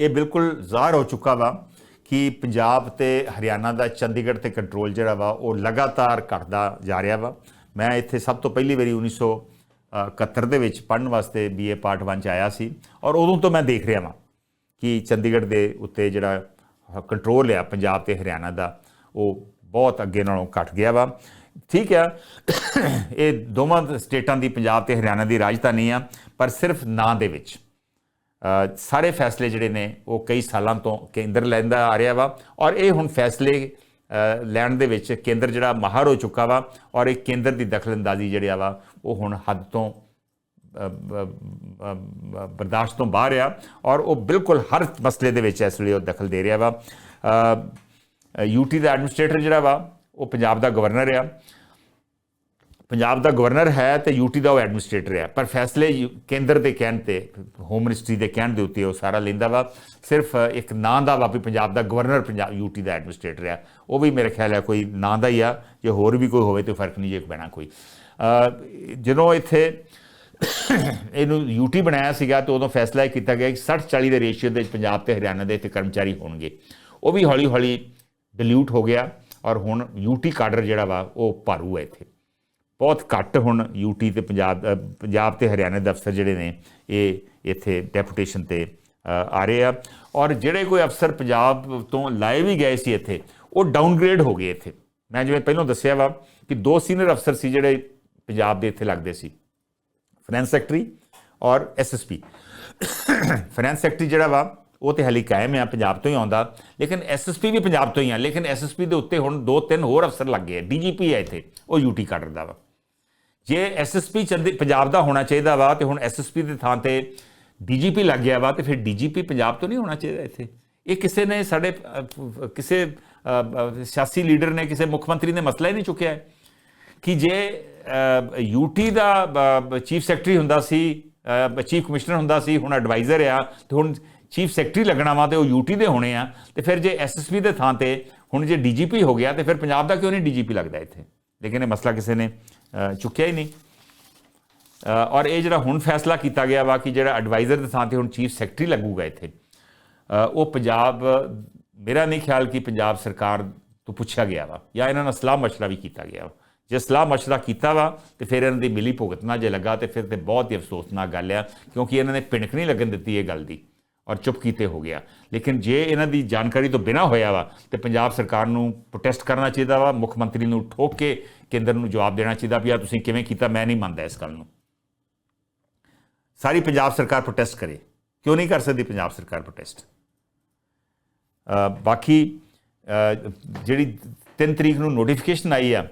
ਇਹ ਬਿਲਕੁਲ ਜ਼ਾਹਰ ਹੋ ਚੁੱਕਾ ਵਾ ਕਿ ਪੰਜਾਬ ਤੇ ਹਰਿਆਣਾ ਦਾ ਚੰਡੀਗੜ੍ਹ ਤੇ ਕੰਟਰੋਲ ਜਿਹੜਾ ਵਾ, ਉਹ ਲਗਾਤਾਰ ਘਟਦਾ ਜਾ ਰਿਹਾ ਵਾ। ਮੈਂ ਇੱਥੇ ਸਭ ਤੋਂ ਪਹਿਲੀ ਵਾਰੀ 1971 ਦੇ ਵਿੱਚ ਪੜਨ ਵਾਸਤੇ ਬੀਏ ਪਾਰਟ 1 ਚ ਆਇਆ ਸੀ ਔਰ ਉਦੋਂ ਤੋਂ ਮੈਂ ਦੇਖ ਰਿਹਾ ਵਾਂ ਕਿ ਚੰਡੀਗੜ੍ਹ ਦੇ ਉੱਤੇ ਜਿਹੜਾ ਕੰਟਰੋਲ ਆ ਪੰਜਾਬ ਤੇ ਹਰਿਆਣਾ ਦਾ, ਉਹ ਬਹੁਤ ਅੱਗੇ ਨਾਲੋਂ ਘਟ ਗਿਆ ਵਾ। ਠੀਕ ਆ, ਇਹ ਦੋਵਾਂ ਸਟੇਟਾਂ ਦੀ ਪੰਜਾਬ ਤੇ ਹਰਿਆਣਾ ਦੀ ਰਾਜਧਾਨੀ ਆ, ਪਰ ਸਿਰਫ ਨਾਂ ਦੇ ਵਿੱਚ। ਸਾਰੇ ਫੈਸਲੇ ਜਿਹੜੇ ਨੇ ਉਹ ਕਈ ਸਾਲਾਂ ਤੋਂ ਕੇਂਦਰ ਲੈਂਦਾ ਆ ਰਿਹਾ ਵਾ ਔਰ ਇਹ ਹੁਣ ਫੈਸਲੇ ਲੈਣ ਦੇ ਵਿੱਚ ਕੇਂਦਰ ਜਿਹੜਾ ਮਾਹਰ ਹੋ ਚੁੱਕਾ ਵਾ ਔਰ ਇਹ ਕੇਂਦਰ ਦੀ ਦਖਲਅੰਦਾਜ਼ੀ ਜਿਹੜਿਆ ਵਾ ਉਹ ਹੁਣ ਹੱਦ ਤੋਂ ਬਰਦਾਸ਼ਤ ਤੋਂ ਬਾਹਰ ਆ ਔਰ ਉਹ ਬਿਲਕੁਲ ਹਰ ਮਸਲੇ ਦੇ ਵਿੱਚ ਇਸ ਵੇਲੇ ਉਹ ਦਖਲ ਦੇ ਰਿਹਾ ਵਾ। ਯੂਟੀ ਦਾ ਐਡਮਿਨਿਸਟ੍ਰੇਟਰ ਜਿਹੜਾ ਵਾ ਉਹ ਪੰਜਾਬ ਦਾ ਗਵਰਨਰ ਆ ਪੰਜਾਬ ਦਾ ਗਵਰਨਰ ਹੈ ਤੇ ਯੂਟੀ ਦਾ ਉਹ ਐਡਮਿਨਿਸਟ੍ਰੇਟਰ ਹੈ, ਪਰ ਫੈਸਲੇ ਯੂ- ਕੇਂਦਰ ਦੇ ਕਹਿਣ ਤੇ ਹੋਮ ਮਿਨਿਸਟਰੀ ਦੇ ਕਹਿਣ ਦੇ ਉੱਤੇ ਉਹ ਸਾਰਾ ਲੈਂਦਾ ਵਾ। ਸਿਰਫ ਇੱਕ ਨਾਂ ਦਾ ਵਾ ਵੀ ਪੰਜਾਬ ਦਾ ਗਵਰਨਰ ਪੰਜਾਬ ਯੂਟੀ ਦਾ ਐਡਮਿਨਿਸਟ੍ਰੇਟਰ ਹੈ। ਉਹ ਵੀ ਮੇਰੇ ਖਿਆਲ ਹੈ ਕੋਈ ਨਾਂ ਦਾ ਹੀ ਆ, ਜੇ ਹੋਰ ਵੀ ਕੋਈ ਹੋਵੇ ਤੇ ਫ਼ਰਕ ਨਹੀਂ ਜੇ ਪੈਣਾ ਕੋਈ। ਜਦੋਂ ਇੱਥੇ ਇਹਨੂੰ ਯੂਟੀ ਬਣਾਇਆ ਸੀਗਾ ਤੇ ਉਦੋਂ ਫੈਸਲਾ ਇਹ ਕੀਤਾ ਗਿਆ ਕਿ 60 40 ਦੇ ਰੇਸ਼ੀਓ ਦੇ ਵਿੱਚ ਪੰਜਾਬ ਤੇ ਹਰਿਆਣਾ ਦੇ ਇੱਥੇ ਕਰਮਚਾਰੀ ਹੋਣਗੇ। ਉਹ ਵੀ ਹੌਲੀ ਹੌਲੀ ਡਿਲੂਟ ਹੋ ਗਿਆ ਔਰ ਹੁਣ ਯੂਟੀ ਕਾਡਰ ਜਿਹੜਾ ਵਾ ਉਹ ਭਾਰੂ ਹੈ ਇੱਥੇ। ਬਹੁਤ ਘੱਟ ਹੁਣ ਯੂਟੀ ਤੇ ਪੰਜਾਬ ਪੰਜਾਬ ਤੇ ਹਰਿਆਣਾ ਦੇ ਅਫਸਰ ਜਿਹੜੇ ਨੇ, ਇਹ ਇੱਥੇ ਡੈਪੂਟੇਸ਼ਨ ਤੇ ਆ ਰਹੇ ਆ। ਔਰ ਜਿਹੜੇ ਕੋਈ ਅਫਸਰ ਪੰਜਾਬ ਤੋਂ ਲਾਏ ਵੀ ਗਏ ਸੀ ਇੱਥੇ, ਉਹ ਡਾਊਨਗ੍ਰੇਡ ਹੋ ਗਏ ਇੱਥੇ। ਮੈਂ ਜਿਵੇਂ ਪਹਿਲਾਂ ਦੱਸਿਆ ਵਾ ਕਿ ਦੋ ਸੀਨੀਅਰ ਅਫਸਰ ਸੀ ਜਿਹੜੇ ਪੰਜਾਬ ਦੇ ਇੱਥੇ ਲੱਗਦੇ ਸੀ। ਫਾਈਨੈਂਸ ਸੈਕਟਰੀ ਔਰ ਐਸਐਸਪੀ ਫਾਈਨੈਂਸ ਸੈਕਟਰੀ ਜਿਹੜਾ ਵਾ, ਉਹ ਤੇ ਹਾਲੀ ਕਾਇਮ ਆ, ਪੰਜਾਬ ਤੋਂ ਹੀ ਆਉਂਦਾ। ਲੇਕਿਨ ਐਸਐਸਪੀ ਵੀ ਪੰਜਾਬ ਤੋਂ ਹੀ ਆ। ਲੇਕਿਨ ਐਸਐਸਪੀ ਦੇ ਉੱਤੇ ਹੁਣ ਦੋ ਤਿੰਨ ਹੋਰ ਅਫਸਰ ਲੱਗ ਗਏ ਡੀਜੀਪੀ ਹੈ ਇੱਥੇ, ਉਹ ਯੂਟੀ ਕੱਢਦਾ ਵਾ। ਜੇ ਐਸਐਸਪੀ ਚੰਦੀ ਪੰਜਾਬ ਦਾ ਹੋਣਾ ਚਾਹੀਦਾ ਵਾ ਤੇ ਹੁਣ ਐਸਐਸਪੀ ਦੇ ਥਾਂ ਤੇ ਡੀਜੀਪੀ ਲੱਗ ਗਿਆ ਵਾ ਤੇ ਫਿਰ ਡੀਜੀਪੀ ਪੰਜਾਬ ਤੋਂ ਨਹੀਂ ਹੋਣਾ ਚਾਹੀਦਾ ਇੱਥੇ? ਇਹ ਕਿਸੇ ਨੇ ਸਾਡੇ ਕਿਸੇ ਸਿਆਸੀ ਲੀਡਰ ਨੇ, ਕਿਸੇ ਮੁੱਖ ਮੰਤਰੀ ਨੇ ਮਸਲਾ ਹੀ ਨਹੀਂ ਚੁੱਕਿਆ ਕਿ ਜੇ ਯੂਟੀ ਦਾ ਚੀਫ ਸੈਕਟਰੀ ਹੁੰਦਾ ਸੀ ਚੀਫ ਕਮਿਸ਼ਨਰ ਹੁੰਦਾ ਸੀ, ਹੁਣ ਐਡਵਾਈਜ਼ਰ ਆ ਤੇ ਹੁਣ ਚੀਫ ਸੈਕਟਰੀ ਲੱਗਣਾ ਵਾ ਤੇ ਉਹ ਯੂਟੀ ਦੇ ਹੋਣੇ ਆ ਤੇ ਫਿਰ ਜੇ ਐਸਐਸਪੀ ਦੇ ਥਾਂ ਤੇ ਹੁਣ ਜੇ ਡੀਜੀਪੀ ਹੋ ਗਿਆ ਤੇ ਫਿਰ ਪੰਜਾਬ ਦਾ ਕਿਉਂ ਨਹੀਂ ਡੀਜੀਪੀ ਲੱਗਦਾ ਇੱਥੇ? ਲੇਕਿਨ ਇਹ ਮਸਲਾ ਕਿਸੇ ਨੇ ਚੁੱਕਿਆ ਹੀ ਨਹੀਂ। ਔਰ ਇਹ ਜਿਹੜਾ ਹੁਣ ਫੈਸਲਾ ਕੀਤਾ ਗਿਆ ਵਾ ਕਿ ਜਿਹੜਾ ਐਡਵਾਈਜ਼ਰ ਦੇ ਥਾਂ ਤੇ ਹੁਣ ਚੀਫ ਸੈਕਟਰੀ ਲੱਗੂਗਾ ਇੱਥੇ ਉਹ ਪੰਜਾਬ, ਮੇਰਾ ਨਹੀਂ ਖਿਆਲ ਕਿ ਪੰਜਾਬ ਸਰਕਾਰ ਤੋਂ ਪੁੱਛਿਆ ਗਿਆ ਵਾ ਜਾਂ ਇਹਨਾਂ ਨਾਲ ਸਲਾਹ ਮਸ਼ਵਰਾ ਵੀ ਕੀਤਾ ਗਿਆ ਵਾ। ਜੇ ਸਲਾਹ ਮਸ਼ਵਰਾ ਕੀਤਾ ਵਾ ਤੇ ਫਿਰ ਇਹਨਾਂ ਦੀ ਮਿਲੀ ਭੁਗਤ ਨਾ ਜੇ ਲੱਗਾ ਤੇ ਫਿਰ ਤੇ ਬਹੁਤ ਹੀ ਅਫਸੋਸਨਾਕ ਗੱਲ ਆ, ਕਿਉਂਕਿ ਇਹਨਾਂ ਨੇ ਪਿਣਕ ਨਹੀਂ ਲੱਗਣ ਦਿੱਤੀ ਇਹ ਗੱਲ ਦੀ। ਔਰ ਚੁੱਪ ਕੀਤੇ ਹੋ ਗਿਆ। ਲੇਕਿਨ ਜੇ ਇਹਨਾਂ ਦੀ ਜਾਣਕਾਰੀ ਤੋਂ ਬਿਨਾ ਹੋਇਆ ਵਾ, ਤੇ ਪੰਜਾਬ ਸਰਕਾਰ ਨੂੰ ਪ੍ਰੋਟੈਸਟ ਕਰਨਾ ਚਾਹੀਦਾ ਵਾ, ਮੁੱਖ ਮੰਤਰੀ ਨੂੰ ਠੋਕ ਕੇ ਕੇਂਦਰ ਨੂੰ ਜਵਾਬ ਦੇਣਾ ਚਾਹੀਦਾ ਵੀ ਆ ਤੁਸੀਂ ਕਿਵੇਂ ਕੀਤਾ, ਮੈਂ ਨਹੀਂ ਮੰਨਦਾ ਇਸ ਗੱਲ ਨੂੰ। ਸਾਰੀ ਪੰਜਾਬ ਸਰਕਾਰ ਪ੍ਰੋਟੈਸਟ ਕਰੇ। ਕਿਉਂ ਨਹੀਂ ਕਰ ਸਕਦੀ ਪੰਜਾਬ ਸਰਕਾਰ ਪ੍ਰੋਟੈਸਟ ਬਾਕੀ ਜਿਹੜੀ 3 ਤਰੀਕ ਨੂੰ ਨੋਟੀਫਿਕੇਸ਼ਨ ਆਈ ਆ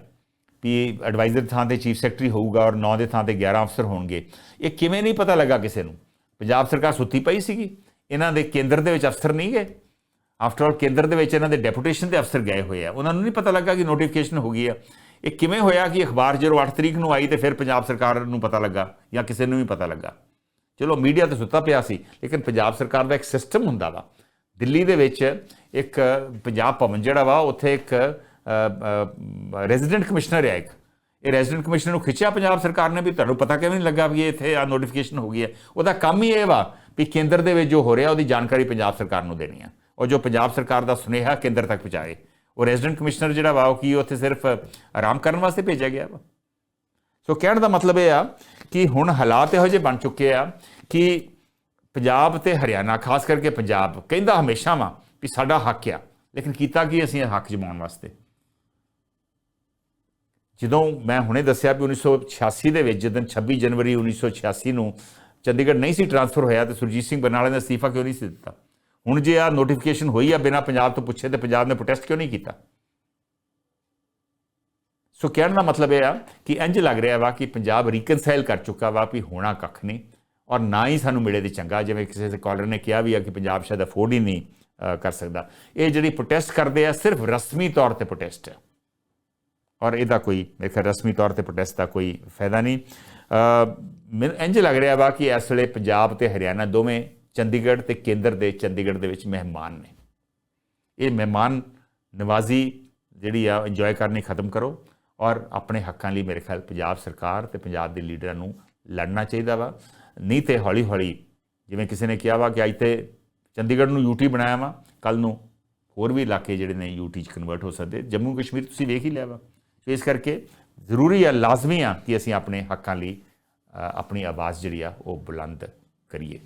ਵੀ ਐਡਵਾਈਜ਼ਰ ਥਾਂ ਤੇ ਚੀਫ ਸੈਕਟਰੀ ਹੋਊਗਾ ਔਰ 9 ਦੇ ਥਾਂ ਤੇ 11 ਅਫਸਰ ਹੋਣਗੇ, ਇਹ ਕਿਵੇਂ ਨਹੀਂ ਪਤਾ ਲੱਗਾ ਕਿਸੇ ਨੂੰ? ਪੰਜਾਬ ਸਰਕਾਰ ਸੁੱਤੀ ਪਈ ਸੀਗੀ। ਇਹਨਾਂ ਦੇ ਕੇਂਦਰ ਦੇ ਵਿੱਚ ਅਫਸਰ ਨਹੀਂ ਗਏ। ਆਫਟਰ ਆਲ ਕੇਂਦਰ ਦੇ ਵਿੱਚ ਇਹਨਾਂ ਦੇ ਡੈਪੂਟੇਸ਼ਨ ਦੇ ਅਫਸਰ ਗਏ ਹੋਏ ਆ। ਉਹਨਾਂ ਨੂੰ ਨਹੀਂ ਪਤਾ ਲੱਗਾ ਕਿ ਨੋਟੀਫਿਕੇਸ਼ਨ ਹੋ ਗਈ ਆ। ਇਹ ਕਿਵੇਂ ਹੋਇਆ ਕਿ ਅਖਬਾਰ ਜਦੋਂ 8 ਤਰੀਕ ਨੂੰ ਆਈ ਤੇ ਫਿਰ ਪੰਜਾਬ ਸਰਕਾਰ ਨੂੰ ਪਤਾ ਲੱਗਾ ਜਾਂ ਕਿਸੇ ਨੂੰ ਵੀ ਪਤਾ ਲੱਗਾ? ਚਲੋ, ਮੀਡੀਆ ਤੇ ਸੁੱਤਾ ਪਿਆ ਸੀ, ਲੇਕਿਨ ਪੰਜਾਬ ਸਰਕਾਰ ਦਾ ਇੱਕ ਸਿਸਟਮ ਹੁੰਦਾ ਵਾ। ਦਿੱਲੀ ਦੇ ਵਿੱਚ ਇੱਕ ਪੰਜਾਬ ਭਵਨ ਜਿਹੜਾ ਵਾ, ਉੱਥੇ ਇੱਕ ਰੈਜ਼ੀਡੈਂਟ ਕਮਿਸ਼ਨਰ ਹੈ ਇੱਕ। ਇਹ ਰੈਜ਼ੀਡੈਂਟ ਕਮਿਸ਼ਨਰ ਨੂੰ ਖਿੱਚਿਆ ਪੰਜਾਬ ਸਰਕਾਰ ਨੇ ਵੀ ਤੁਹਾਨੂੰ ਪਤਾ ਕਿਵੇਂ ਨਹੀਂ ਲੱਗਾ ਵੀ ਇਹ ਇੱਥੇ ਆ ਨੋਟੀਫਿਕੇਸ਼ਨ ਹੋ ਗਈ ਹੈ ਉਹਦਾ ਕੰਮ ਹੀ ਇਹ ਵਾ ਵੀ ਕੇਂਦਰ ਦੇ ਵਿੱਚ ਜੋ ਹੋ ਰਿਹਾ, ਉਹਦੀ ਜਾਣਕਾਰੀ ਪੰਜਾਬ ਸਰਕਾਰ ਨੂੰ ਦੇਣੀ ਆ। ਉਹ ਜੋ ਪੰਜਾਬ ਸਰਕਾਰ ਦਾ ਸੁਨੇਹਾ ਕੇਂਦਰ ਤੱਕ ਪਹੁੰਚਾਏ। ਉਹ ਰੈਜ਼ੀਡੈਂਟ ਕਮਿਸ਼ਨਰ ਜਿਹੜਾ ਵਾ, ਉਹ ਕੀ ਉੱਥੇ ਸਿਰਫ ਆਰਾਮ ਕਰਨ ਵਾਸਤੇ ਭੇਜਿਆ ਗਿਆ ਵਾ? ਸੋ ਕਹਿਣ ਦਾ ਮਤਲਬ ਇਹ ਆ ਕਿ ਹੁਣ ਹਾਲਾਤ ਇਹੋ ਜਿਹੇ ਬਣ ਚੁੱਕੇ ਆ ਕਿ ਪੰਜਾਬ ਤੇ ਹਰਿਆਣਾ, ਖਾਸ ਕਰਕੇ ਪੰਜਾਬ, ਕਹਿੰਦਾ ਹਮੇਸ਼ਾ ਵਾ ਵੀ ਸਾਡਾ ਹੱਕ ਆ, ਲੇਕਿਨ ਕੀਤਾ ਕੀ ਅਸੀਂ ਇਹ ਹੱਕ ਜਮਾਉਣ ਵਾਸਤੇ? ਜਦੋਂ ਮੈਂ ਹੁਣੇ ਦੱਸਿਆ ਵੀ 1986 ਦੇ ਵਿੱਚ, ਜਦੋਂ 26 ਜਨਵਰੀ 1986 ਨੂੰ ਚੰਡੀਗੜ੍ਹ ਨਹੀਂ ਸੀ ਟਰਾਂਸਫਰ ਹੋਇਆ ਤੇ ਸੁਰਜੀਤ ਸਿੰਘ ਬਰਨਾਲੇ ਨੇ ਅਸਤੀਫਾ ਕਿਉਂ ਨਹੀਂ ਸੀ ਦਿੱਤਾ? ਹੁਣ ਜੇ ਆ ਨੋਟੀਫਿਕੇਸ਼ਨ ਹੋਈ ਆ ਬਿਨਾ ਪੰਜਾਬ ਤੋਂ ਪੁੱਛੇ ਤੇ ਪੰਜਾਬ ਨੇ ਪ੍ਰੋਟੈਸਟ ਕਿਉਂ ਨਹੀਂ ਕੀਤਾ? ਸੋ ਕਹਿਣ ਦਾ ਮਤਲਬ ਇਹ ਆ ਕਿ ਇੰਜ ਲੱਗ ਰਿਹਾ ਵਾ ਕਿ ਪੰਜਾਬ ਰੀਕਨਸਾਈਲ ਕਰ ਚੁੱਕਾ ਵਾ ਵੀ ਹੋਣਾ ਕੱਖ ਨਹੀਂ ਔਰ ਨਾ ਹੀ ਸਾਨੂੰ ਮਿਲੇ ਦੀ ਚੰਗਾ, ਜਿਵੇਂ ਕਿਸੇ ਦੇ ਨੇ ਕਿਹਾ ਵੀ ਆ ਕਿ ਪੰਜਾਬ ਸ਼ਾਇਦ ਅਫੋਰਡ ਹੀ ਨਹੀਂ ਕਰ ਸਕਦਾ। ਇਹ ਜਿਹੜੀ ਪ੍ਰੋਟੈਸਟ ਕਰਦੇ ਆ ਸਿਰਫ ਰਸਮੀ ਤੌਰ ਤੇ ਪ੍ਰੋਟੈਸਟ ਹੈ ਔਰ ਇਹਦਾ ਕੋਈ, ਮੇਰੇ ਖਿਆਲ ਰਸਮੀ ਤੌਰ ਤੇ ਪ੍ਰੋਟੈਸਟ ਦਾ ਕੋਈ ਫਾਇਦਾ ਨਹੀਂ। ਮੈਨੂੰ ਇੰਜ ਲੱਗ ਰਿਹਾ ਵਾ ਕਿ ਇਸ ਵੇਲੇ ਪੰਜਾਬ ਤੇ ਹਰਿਆਣਾ ਦੋਵੇਂ ਚੰਡੀਗੜ੍ਹ ਤੇ ਕੇਂਦਰ ਦੇ ਚੰਡੀਗੜ੍ਹ ਦੇ ਵਿੱਚ ਮਹਿਮਾਨ ਨੇ। ਇਹ ਮਹਿਮਾਨ ਨਵਾਜ਼ੀ ਜਿਹੜੀ ਆ ਇੰਜੋਏ ਕਰਨੀ ਖਤਮ ਕਰੋ ਔਰ ਆਪਣੇ ਹੱਕਾਂ ਲਈ ਮੇਰੇ ਖਿਆਲ ਪੰਜਾਬ ਸਰਕਾਰ ਤੇ ਪੰਜਾਬ ਦੇ ਲੀਡਰਾਂ ਨੂੰ ਲੜਨਾ ਚਾਹੀਦਾ ਵਾ। ਨਹੀਂ ਤੇ ਹੌਲੀ ਹੌਲੀ ਜਿਵੇਂ ਕਿਸੇ ਨੇ ਕਿਹਾ ਵਾ ਕਿ ਅੱਜ ਤੇ ਚੰਡੀਗੜ੍ਹ ਨੂੰ ਯੂਟੀ ਬਣਾਇਆ ਵਾ ਕੱਲ ਨੂੰ ਹੋਰ ਵੀ ਇਲਾਕੇ ਜਿਹੜੇ ਨੇ ਯੂਟੀ ਚ ਕਨਵਰਟ ਹੋ ਸਕਦੇ। ਜੰਮੂ ਕਸ਼ਮੀਰ ਤੁਸੀਂ ਵੇਖ ਹੀ ਲਿਆ ਵਾ। ਸੋ ਇਸ ਕਰਕੇ ਜ਼ਰੂਰੀ ਆ, ਲਾਜ਼ਮੀ ਆ ਕਿ ਅਸੀਂ ਆਪਣੇ ਹੱਕਾਂ ਲਈ ਆਪਣੀ ਆਵਾਜ਼ ਜਿਹੜੀ ਆ ਉਹ ਬੁਲੰਦ ਕਰੀਏ।